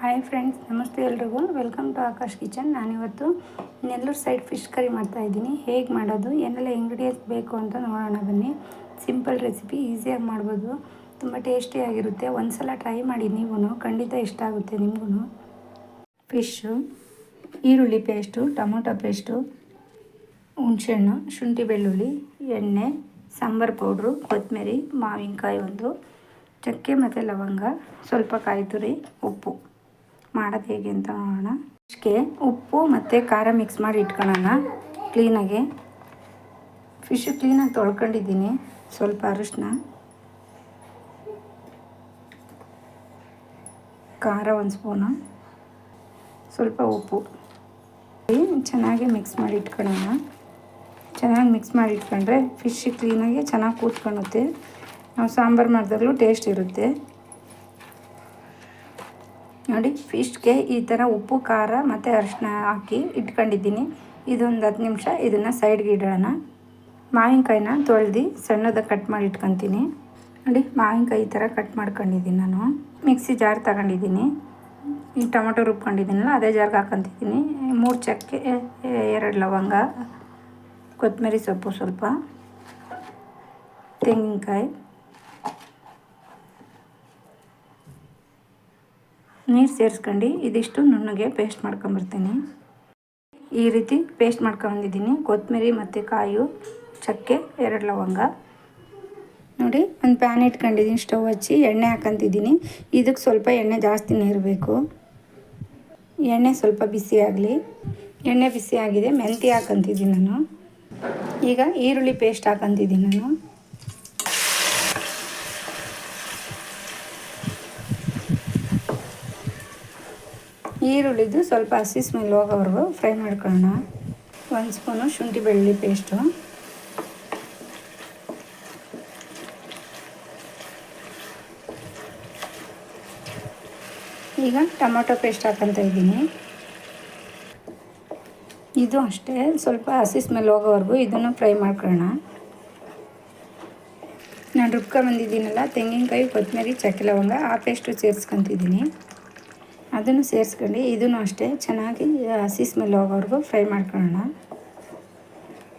Hi friends ನಮಸ್ತೆ ಎಲ್ರಿಗೂ. Welcome to Akash kitchen ನಾನಿವತ್ತು ನೆಲ್ಲೂರು ಸೈಡ್ ಫಿಶ್ ಕರಿ ಮಾಡ್ತಾಯಿದ್ದೀನಿ ಹೇಗೆ ಮಾಡೋದು ಏನೆಲ್ಲ ಇಂಗ್ರೀಡಿಯೆಂಟ್ಸ್ ಬೇಕು ಅಂತ ನೋಡೋಣ ಬನ್ನಿ. ಸಿಂಪಲ್ ರೆಸಿಪಿ ಈಸಿಯಾಗಿ ಮಾಡ್ಬೋದು. ತುಂಬ ಟೇಸ್ಟಿಯಾಗಿರುತ್ತೆ ಒಂದು ಸಲ ಟ್ರೈ ಮಾಡಿ ನೀವು ಖಂಡಿತ ಇಷ್ಟ ಆಗುತ್ತೆ ನಿಮಗೂ ಫಿಶ್ಶು ಈರುಳ್ಳಿ ಪೇಸ್ಟು ಟೊಮೊಟೊ ಪೇಸ್ಟು ಹುಣಸೆಹಣ್ಣು, ಶುಂಠಿ ಬೆಳ್ಳುಳ್ಳಿ, ಎಣ್ಣೆ, ಸಾಂಬಾರು ಪೌಡ್ರು ಕೊತ್ತಂಬರಿ ಮಾವಿನಕಾಯಿ ಒಂದು, ಚಕ್ಕೆ ಮತ್ತು ಲವಂಗ, ಸ್ವಲ್ಪ ಕಾಯಿ ತುರಿ ಉಪ್ಪು. ಮಾಡೋದು ಹೇಗೆ ಅಂತ ನೋಡೋಣ. ಫಿಶ್ಗೆ ಉಪ್ಪು ಮತ್ತು ಖಾರ ಮಿಕ್ಸ್ ಮಾಡಿ ಇಟ್ಕೊಳ್ಳೋಣ ಕ್ಲೀನಾಗೆ ಫಿಶು ಕ್ಲೀನಾಗಿ ತೊಳ್ಕೊಂಡಿದ್ದೀನಿ. ಸ್ವಲ್ಪ ಅರಿಶಿನ ಖಾರ ಒಂದು ಸ್ಪೂನು ಸ್ವಲ್ಪ ಉಪ್ಪು. ಚೆನ್ನಾಗಿ ಮಿಕ್ಸ್ ಮಾಡಿ ಇಟ್ಕೊಳ್ಳೋಣ ಚೆನ್ನಾಗಿ ಮಿಕ್ಸ್ ಮಾಡಿ ಇಟ್ಕೊಂಡ್ರೆ ಫಿಶ್ ಕ್ಲೀನಾಗಿ ಚೆನ್ನಾಗಿ ಕೂತ್ಕೊಳ್ಳುತ್ತೆ. ನಾವು ಸಾಂಬಾರು ಮಾಡಿದಾಗಲೂ ಟೇಸ್ಟ್ ಇರುತ್ತೆ. ನೋಡಿ ಫಿಶ್ಗೆ ಈ ಥರ ಉಪ್ಪು, ಖಾರ ಮತ್ತು ಅರಿಶಿನ ಹಾಕಿ ಇಟ್ಕೊಂಡಿದ್ದೀನಿ. ಇದೊಂದು ಹತ್ತು ನಿಮಿಷ ಇದನ್ನು ಸೈಡ್ಗೆ ಇಡೋಣ. ಮಾವಿನಕಾಯಿನ ತೊಳೆದು ಸಣ್ಣದಾಗಿ ಕಟ್ ಮಾಡಿ ಇಟ್ಕೊತೀನಿ. ನೋಡಿ, ಮಾವಿನಕಾಯಿ ಈ ಥರ ಕಟ್ ಮಾಡ್ಕೊಂಡಿದ್ದೀನಿ ನಾನು. ಮಿಕ್ಸಿ ಜಾರ್ ತಗೊಂಡಿದ್ದೀನಿ. ಈ ಟೊಮೊಟೊ ರುಬ್ಕೊಂಡಿದ್ದೀನಲ್ಲ, ಅದೇ ಜಾರ್ಗೆ ಹಾಕೊತಿದ್ದೀನಿ ಮೂರು ಚಕ್ಕೆ ಎರಡು ಲವಂಗ, ಕೊತ್ತಂಬರಿ ಸೊಪ್ಪು ಸ್ವಲ್ಪ, ತೆಂಗಿನಕಾಯಿ. ನೀರು ಸೇರಿಸ್ಕೊಂಡು, ಇದಿಷ್ಟು ನುಣ್ಣಗೆ ಪೇಸ್ಟ್ ಮಾಡ್ಕೊಂಬರ್ತೀನಿ. ಈ ರೀತಿ ಪೇಸ್ಟ್ ಮಾಡ್ಕೊಂಬಂದಿದ್ದೀನಿ. ಕೊತ್ತಂಬರಿ ಮತ್ತು ಕಾಯು, ಚಕ್ಕೆ, ಎರಡು ಲವಂಗ. ನೋಡಿ, ಒಂದು ಪ್ಯಾನ್ ಇಟ್ಕೊಂಡಿದ್ದೀನಿ ಸ್ಟವ್ ಹಚ್ಚಿ ಎಣ್ಣೆ ಹಾಕೊಂತಿದ್ದೀನಿ ಇದಕ್ಕೆ ಸ್ವಲ್ಪ ಎಣ್ಣೆ ಜಾಸ್ತಿನೇ ಇರಬೇಕು ಎಣ್ಣೆ ಸ್ವಲ್ಪ ಬಿಸಿ ಆಗಲಿ. ಎಣ್ಣೆ ಬಿಸಿ ಆಗಿದೆ, ಮೆಂತ್ಯ ಹಾಕಂತಿದ್ದೀನಿ ನಾನು. ಈಗ ಈರುಳ್ಳಿ ಪೇಸ್ಟ್ ಹಾಕಂತಿದ್ದೀನಿ ನಾನು. ಈರುಳ್ಳಿದು ಸ್ವಲ್ಪ ಹಸಿ ಸ್ಮೆಲ್ ಹೋಗೋವರೆಗೂ ಫ್ರೈ ಮಾಡ್ಕೊಳ್ಳೋಣ. ಒಂದು ಸ್ಪೂನು ಶುಂಠಿ ಬೆಳ್ಳುಳ್ಳಿ ಪೇಸ್ಟು ಈಗ ಟೊಮೊಟೊ ಪೇಸ್ಟ್ ಹಾಕಂತ ಇದ್ದೀನಿ. ಇದು ಅಷ್ಟೇ, ಸ್ವಲ್ಪ ಹಸಿ ಸ್ಮೆಲ್ ಹೋಗೋವರೆಗೂ ಇದನ್ನು ಫ್ರೈ ಮಾಡ್ಕೊಳ್ಳೋಣ. ನಾನು ರುಬ್ಕೊಂಬಂದಿದ್ದೀನಲ್ಲ ತೆಂಗಿನಕಾಯಿ ಕೊತ್ತಂಬರಿ ಚಕ್ಕೆ ಲವಂಗ, ಆ ಪೇಸ್ಟು ಸೇರಿಸ್ಕೊತಿದ್ದೀನಿ. ಅದನ್ನು ಸೇರಿಸ್ಕೊಂಡು ಇದನ್ನು ಅಷ್ಟೇ ಚೆನ್ನಾಗಿ ಹಸಿ ಸ್ಮೆಲ್ ಹೋಗೋವರೆಗೂ ಫ್ರೈ ಮಾಡ್ಕೊಳ್ಳೋಣ.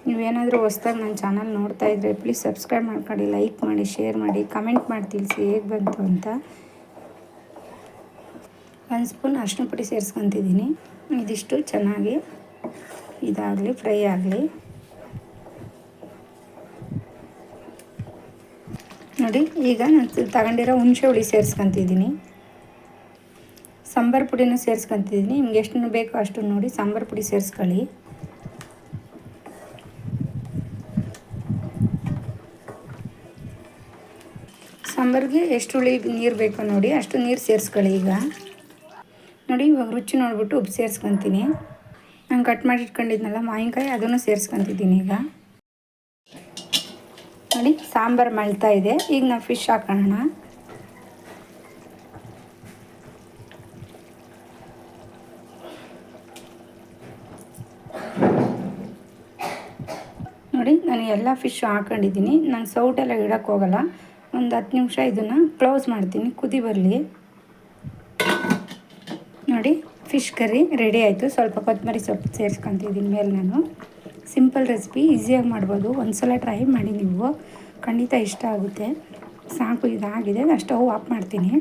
ನೀವೇನಾದರೂ ಹೊಸ್ದಾಗಿ ನನ್ನ ಚಾನಲ್ ನೋಡ್ತಾ ಇದ್ದರೆ ಪ್ಲೀಸ್ ಸಬ್ಸ್ಕ್ರೈಬ್ ಮಾಡ್ಕೊಂಡು ಲೈಕ್ ಮಾಡಿ ಶೇರ್ ಮಾಡಿ ಕಮೆಂಟ್ ಮಾಡಿ ತಿಳಿಸಿ ಹೇಗೆ ಬಂತು ಅಂತ. ಒಂದು ಸ್ಪೂನ್ ಅರ್ಶಿನ ಪುಡಿ ಸೇರಿಸ್ಕೊತಿದ್ದೀನಿ. ಇದಿಷ್ಟು ಚೆನ್ನಾಗಿ ಇದಾಗಲಿ ಫ್ರೈ ಆಗಲಿ. ನೋಡಿ, ಈಗ ನಾನು ತಗೊಂಡಿರೋ ಹುಣಸೆ ಹುಳಿ ಸೇರಿಸ್ಕೊತಿದ್ದೀನಿ. ಸಾಂಬಾರು ಪುಡಿನೂ ಸೇರಿಸ್ಕೊತಿದ್ದೀನಿ ನಿಮ್ಗೆ ಎಷ್ಟು ಬೇಕೋ ಅಷ್ಟು ನೋಡಿ ಸಾಂಬಾರು ಪುಡಿ ಸೇರಿಸ್ಕೊಳ್ಳಿ. ಸಾಂಬಾರಿಗೆ ಎಷ್ಟು ಹುಳಿ ನೀರು ಬೇಕೋ ನೋಡಿ ಅಷ್ಟು ನೀರು ಸೇರಿಸ್ಕೊಳ್ಳಿ ಈಗ. ನೋಡಿ ಇವಾಗ ರುಚಿ ನೋಡಿಬಿಟ್ಟು ಉಪ್ಪು ಸೇರಿಸ್ಕೊತೀನಿ. ನಾನು ಕಟ್ ಮಾಡಿ ಇಟ್ಕೊಂಡಿದ್ನಲ್ಲ ಮಾವಿನಕಾಯಿ, ಅದನ್ನು ಸೇರಿಸ್ಕೊತಿದ್ದೀನಿ ಈಗ. ನೋಡಿ ಸಾಂಬಾರು ಮಳ್ತಾ ಇದೆ. ಈಗ ನಾವು ಫಿಶ್ ಹಾಕೋಣ. ನೋಡಿ, ನಾನು ಎಲ್ಲ ಫಿಶ್ ಹಾಕೊಂಡಿದ್ದೀನಿ. ನಾನು ಸೌಟೆಲ್ಲ ಇಡೋಕ್ಕೆ ಹೋಗಲ್ಲ. ಒಂದು ಹತ್ತು ನಿಮಿಷ ಇದನ್ನು ಕ್ಲೋಸ್ ಮಾಡ್ತೀನಿ. ಕುದಿ ಬರಲಿ. ನೋಡಿ ಫಿಶ್ ಕರಿ ರೆಡಿ ಆಯಿತು. ಸ್ವಲ್ಪ ಕೊತ್ತಂಬರಿ ಸೊಪ್ಪು ಸೇರಿಸ್ಕೊತಿದ್ದೀನಿ ಮೇಲೆ ನಾನು. ಸಿಂಪಲ್ ರೆಸಿಪಿ ಈಸಿಯಾಗಿ ಮಾಡ್ಬೋದು. ಒಂದು ಸಲ ಟ್ರೈ ಮಾಡಿ ನೀವು. ಖಂಡಿತ ಇಷ್ಟ ಆಗುತ್ತೆ. ಸಾಕು, ಇದಾಗಿದೆ. ನಾನು ಸ್ಟವ್ ಆಫ್ ಮಾಡ್ತೀನಿ.